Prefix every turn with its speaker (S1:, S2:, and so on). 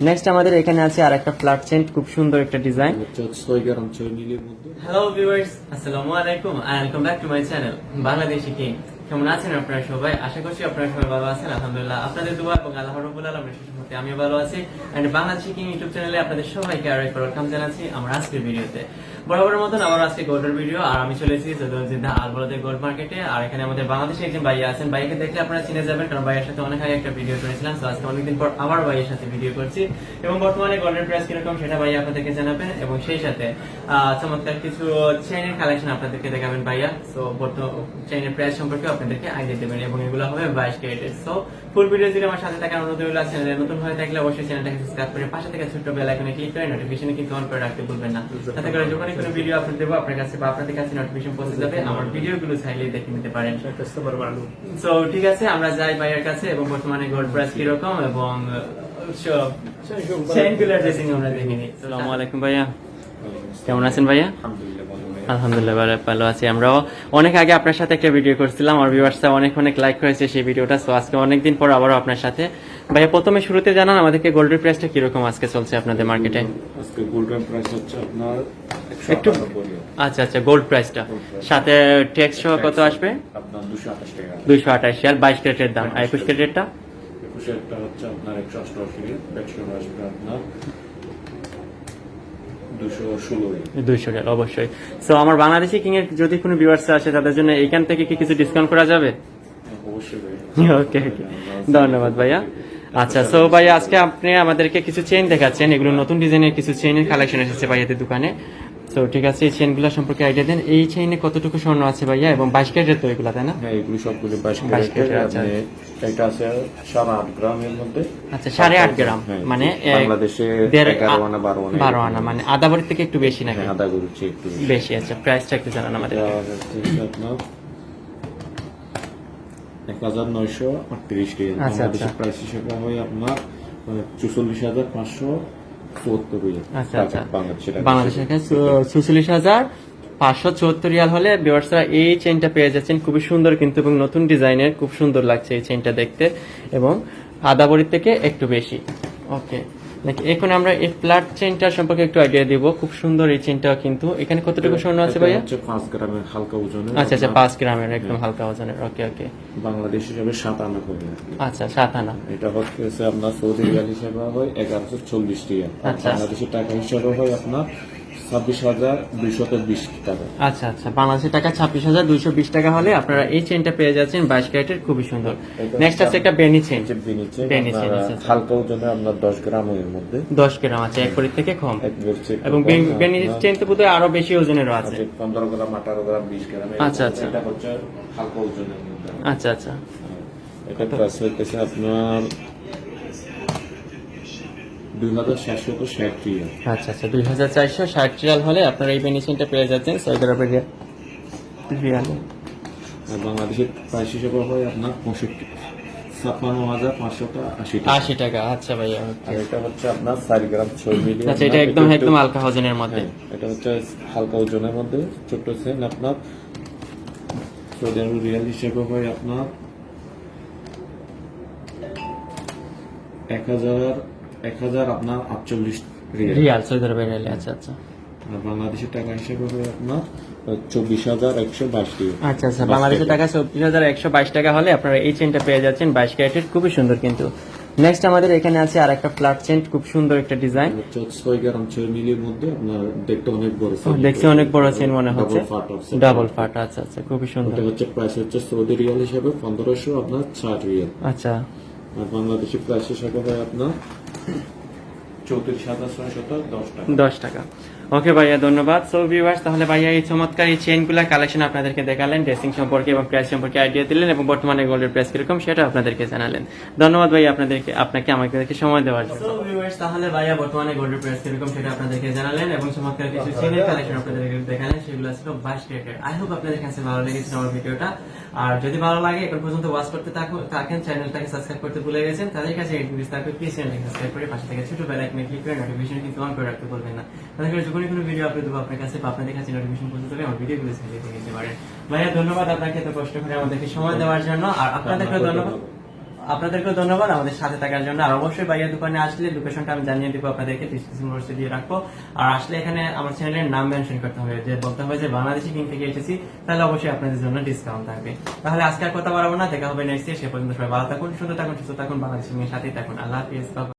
S1: Next আমাদের এখানে আছে আর একটা ফ্ল্যাট চেন্ট খুব সুন্দর একটা ডিজাইন হ্যালো ভিউয়ার্স আসসালামু আলাইকুম welcome back to my channel Bangladeshi king কেমন আছেন আপনারা সবাই? আশা করছি আপনারা সবাই ভালো আছেন, আলহামদুলিল্লাহ। আপনাদের দোয়া এবং আল্লাহ রাব্বুল আলামিনের সুসম্মতে আমিও ভালো আছি। এন্ড বাংলাদেশি কিং ইউটিউব চ্যানেলে আপনাদের সবাইকে আরও একবার ওয়েলকাম জানাচ্ছি আমার আজকের ভিডিওতে। বরাবরের মতন আবার আজকে গোল্ডের ভিডিও, আর আমি চলে এসেছি সদরজিন্দা আলবলাদের গোল্ড মার্কেটে। আর এখানে আমাদের বাংলাদেশে একজন ভাইয়া আছেন। ভাইকে দেখলে আপনারা চিনে যাবেন, কারণ ভাইয়ের সাথে অনেক আগে একটা ভিডিও করেছিলাম। তো আজকে অনেকদিন পর আবার ভাইয়ের সাথে ভিডিও করছি। এবং বর্তমানে গোল্ডের প্রাইস কীরকম সেটা ভাইয়া আপনাদেরকে জানাবেন। এবং সেই সাথে চমৎকার কিছু চেইনের কালেকশন আপনাদেরকে দেখাবেন ভাইয়া। তো সো চেইনের প্রাইস সম্পর্কে আপনাদেরকে আইডিয়া দেবেন এবং এগুলো হবে বাইশ ক্যারেটের। সো ফুল ভিডিও যদি আমার সাথে থাকার অনুরোধ রইল চ্যানেলে নতুন হয়ে থাকলে অবশ্যই চ্যানেলটাকে সাবস্ক্রাইব করে পাশে থেকে ছোট্ট বেল আইকনে ক্লিক করে নোটিফিকেশন কিন্তু অন করে রাখতে ভুলবেন না। তাতে করে যখনই কোনো ভিডিও আপলোড দেবো আপনার কাছে বা আপনাদের কাছে নোটিফিকেশন পৌঁছে যাবে আমার ভিডিওগুলো চাইলেই দেখে নিতে পারেন। সো ঠিক আছে আমরা যাই ভাইয়ের কাছে এবং বর্তমানে গোল্ড প্রাইস কীরকম এবং চেইনগুলোর ড্রেসিং আমরা দেখে নিই। আসসালামু আলাইকুম ভাইয়া। কেমন আছেন ভাইয়া?
S2: আলহামদুলিল্লাহ।
S1: আলহামদুলিল্লাহ ভালো ভালো আছি আমরাও। অনেক আগে আপনার সাথে একটা ভিডিও করছিলাম আর ভিউয়ার্সরা অনেক অনেক লাইক করেছে সেই ভিডিওটা সো আজকে অনেকদিন পর আবারও আপনার সাথে। ভাইয়া প্রথমে শুরুতে জানান আমাদেরকে গোল্ডের প্রাইসটা কীরকম আজকে চলছে আপনাদের মার্কেটে
S2: আজকে গোল্ডেন প্রাইস হচ্ছে আপনার
S1: একটু আচ্ছা আচ্ছা গোল্ড প্রাইসটা সাথে ট্যাক্স সহ কত আসবে?
S2: আপনার আঠাশ টাকা।
S1: দুইশো আঠাশ আর বাইশ ক্যারেটের দাম। আর একুশ ক্যারেটেরটা?
S2: একুশেরটা হচ্ছে আপনার একশো অষ্টআশি একশো আসবে আপনার।
S1: দুইশো রিয়াল অবশ্যই। সো আমার বাংলাদেশি কিং এর যদি কোনো ভিউয়ার্স আসে তাদের জন্য এখান থেকে কি কিছু ডিসকাউন্ট করা যাবে? ওকে ওকে ধন্যবাদ ভাইয়া। আচ্ছা সো ভাইয়া আজকে আপনি আমাদেরকে কিছু চেইন দেখাচ্ছেন। এগুলো নতুন ডিজাইনের কিছু চেইনের কালেকশন এসেছে ভাইয়াদের দোকানে। তো ঠিক আছে এই চেইনগুলো সম্পর্কে আইডিয়া দেন। এই চেইনে কতটুকু স্বর্ণ আছে ভাইয়া? এবং বাইশ ক্যারেটের তো এগুলো তাই না?
S2: হ্যাঁ এগুলো সবগুলো বাইশ ক্যারেটের।
S1: আচ্ছা।
S2: এটা আছে সাড়ে আট গ্রামের মধ্যে।
S1: আচ্ছা সাড়ে আট গ্রাম
S2: হ্যাঁ,
S1: মানে
S2: বাংলাদেশে এগারো আনা বারো আনা
S1: বারো আনা মানে আদা বাড়ির থেকে একটু বেশি নাকি?
S2: হ্যাঁ, আদা করছি একটু
S1: বেশি। আচ্ছা প্রাইসটা একটু জানান আমাদের।
S2: আপনার এক হাজার নয়শো আটত্রিশ টাকা।
S1: আচ্ছা,
S2: বাংলাদেশের
S1: আচ্ছা।
S2: প্রাইস হিসেবে হয় আপনার চুচল্লিশ হাজার পাঁচশো চুয়াত্তর
S1: আচ্ছা
S2: বাংলাদেশের
S1: বাংলাদেশের কাছে ছুচল্লিশ হাজার পাঁচশো চুয়াত্তর রিয়াল হলে বিয়ার্সরা এই চেনটা পেয়ে যাচ্ছেন। খুবই সুন্দর কিন্তু এবং নতুন ডিজাইনের খুব সুন্দর লাগছে এই চেনটা দেখতে এবং আদাবড়ির থেকে একটু বেশি। ওকে এখন আমরা এই ফ্ল্যাট চেনটা সম্পর্কে একটু আইডিয়া দিব। খুব সুন্দর এই চেনটাও কিন্তু। এখানে কতটুকু স্বর্ণ আছে ভাইয়া?
S2: পাঁচ গ্রামের হালকা ওজনের
S1: আচ্ছা আচ্ছা পাঁচ গ্রামের একদম হালকা ওজনের। ওকে ওকে
S2: বাংলাদেশ হিসাবে সাত আনা করে
S1: আচ্ছা সাত আনা।
S2: এটা হচ্ছে আপনার সৌদি রিয়াল হিসাবে হয় এগারোশো চল্লিশ আর
S1: আচ্ছা।
S2: বাংলাদেশের টাকা হিসাবে হয় আপনার ছাব্বিশ হাজার দুইশত বিশ টাকা।
S1: আচ্ছা আচ্ছা। টাকা ছাব্বিশ হাজার দুইশো বিশ টাকা হলে আপনারা এই চেনটা পেয়ে যাচ্ছেন বাইশ ক্যারেটের খুবই সুন্দর। নেক্সট আছে একটা বেনি চেন চেন আচ্ছা, আচ্ছা।
S2: হালকা ওজনে আপনার দশ মধ্যে।
S1: দশ গ্রাম আছে এক থেকে কম। এবং বেনি চেন তো বোধহয় আরও বেশি ওজনেরও আছে।
S2: পনেরো গ্রাম আঠারো গ্রাম বিশ গ্রাম
S1: আচ্ছা, আচ্ছা।
S2: এটা হচ্ছে হালকা ওজনের
S1: আচ্ছা আচ্ছা।
S2: এটা প্রাইস হইতেছে আপনার দুই হাজার সাতশত ষাট রিয়াল।
S1: আচ্ছা আচ্ছা দুই হাজার চারশো ষাট রিয়াল হলে আপনারা এই চেনটা পেয়ে যাচ্ছেন সৌদি আরবের রিয়ালে।
S2: আর বাংলাদেশের প্রাইস হিসেবে হয় আপনার পঁয়ষট্টি। ছাপ্পান্ন হাজার পাঁচশত আশি
S1: আশি টাকা আচ্ছা ভাইয়া
S2: আর এটা হচ্ছে আপনার চার গ্রাম ছয় মিলি।
S1: আচ্ছা এটা একদম একদম হালকা ওজনের মধ্যে।
S2: হ্যাঁ, এটা হচ্ছে হালকা ওজনের মধ্যে ছোট্ট সেন আপনার। সৌদি আরব রিয়াল হিসেবে হয় আপনার। এক হাজার এক হাজার আপনার আটচল্লিশ রিয়াল।
S1: রিয়াল সৌদি আরবের রিয়ালে আচ্ছা আচ্ছা।
S2: বাংলাদেশের টাকা হিসেবে আপনার চব্বিশ হাজার একশো বাইশ টাকা
S1: আচ্ছা আচ্ছা বাংলাদেশের টাকা চব্বিশ হাজার একশো বাইশ টাকা হলে আপনারা এই চেনটা পেয়ে যাচ্ছেন বাইশ ক্যারেটের খুবই সুন্দর কিন্তু। নেক্সট আমাদের এখানে আছে আর একটা ফ্ল্যাট চেন খুব সুন্দর একটা ডিজাইন
S2: হচ্ছে ছয় গ্রাম ছয় মিলির মধ্যে আপনার দেখতে অনেক বড়
S1: দেখছি অনেক বড় চেন মনে হচ্ছে. ডাবল ফাট আচ্ছা আচ্ছা খুবই সুন্দর।
S2: হচ্ছে প্রাইস হচ্ছে সৌদি রিয়াল হিসেবে পনেরোশো আপনার ষাট রিয়াল।
S1: আচ্ছা।
S2: আর বাংলাদেশি প্রাইস হিসাবে হয় আপনার চৌত্রিশ হাজার ছয়শত দশ টাকা।
S1: দশ টাকা। ওকে ভাইয়া, ধন্যবাদ। সো ভিউয়ার্স তাহলে ভাইয়া এই চমৎকার এই চেনগুলা কালেকশন আপনাদেরকে দেখালেন ড্রেসিং সম্পর্কে এবং প্রাইস সম্পর্কে আইডিয়া দিলেন এবং বর্তমানে গোল্ডের প্রাইস কীরকম সেটা আপনাদেরকে জানালেন। ধন্যবাদ ভাইয়া আপনাদেরকে, আপনাকে, আমাদেরকে সময় দেওয়ার জন্য। সো ভিউয়ার্স তাহলে ভাইয়া বর্তমানে গোল্ডের প্রাইস কীরকম সেটা আপনাদেরকে জানালেন এবং চমৎকার কিছু চেনের কালেকশন আপনাদেরকে দেখালেন, সেগুলো ছিল বাইশ ক্যারেটের আই হোপ আপনাদের কাছে ভালো লেগেছে আমার ভিডিওটা। আর যদি ভালো লাগে, এখন পর্যন্ত ওয়াচ করতে থাকো- থাকেন চ্যানেলটাকে সাবস্ক্রাইব করতে ভুলে গেছেন, তাদের কাছে এই থাকবে। প্লিজ চ্যানেলটাকে সাবস্ক্রাইব করে পাশে থেকে ছোট বেল আইকনে ক্লিক করে নোটিফিকেশন কিন্তু অন করে রাখতে বলবেন না। তাদের যখনই কোনো ভিডিও আপলোড দেবো আপনার কাছে আপনাদের কাছে নোটিফিকেশন পৌঁছে যাবে আমার ভিডিওগুলো চালিয়ে দেখে নিতে পারেন। ভাইয়া ধন্যবাদ আপনাকে এত কষ্ট করে আমাদেরকে সময় দেওয়ার জন্য। আর আপনাদেরকে ধন্যবাদ। আপনাদেরকেও ধন্যবাদ আমাদের সাথে থাকার জন্য। আর অবশ্যই ভাইয়া দোকানে আসলে লোকেশনটা আমি জানিয়ে দিব আপনাদেরকে ডিসক্রিপশন দিয়ে রাখব। আর আসলে এখানে আমার চ্যানেলের নাম মেনশন করতে হবে। যে বলতে হবে যে বাংলাদেশি কিং থেকে এসেছি তাহলে অবশ্যই আপনাদের জন্য ডিসকাউন্ট থাকবে। তাহলে আজকে আর কথা বাড়াবো না দেখা হবে নেক্সট সে পর্যন্ত সবাই ভালো থাকুন সুন্দর থাকুন সুস্থ থাকুন বাংলাদেশি এর সাথেই থাকুন। আল্লাহ হাফিজ.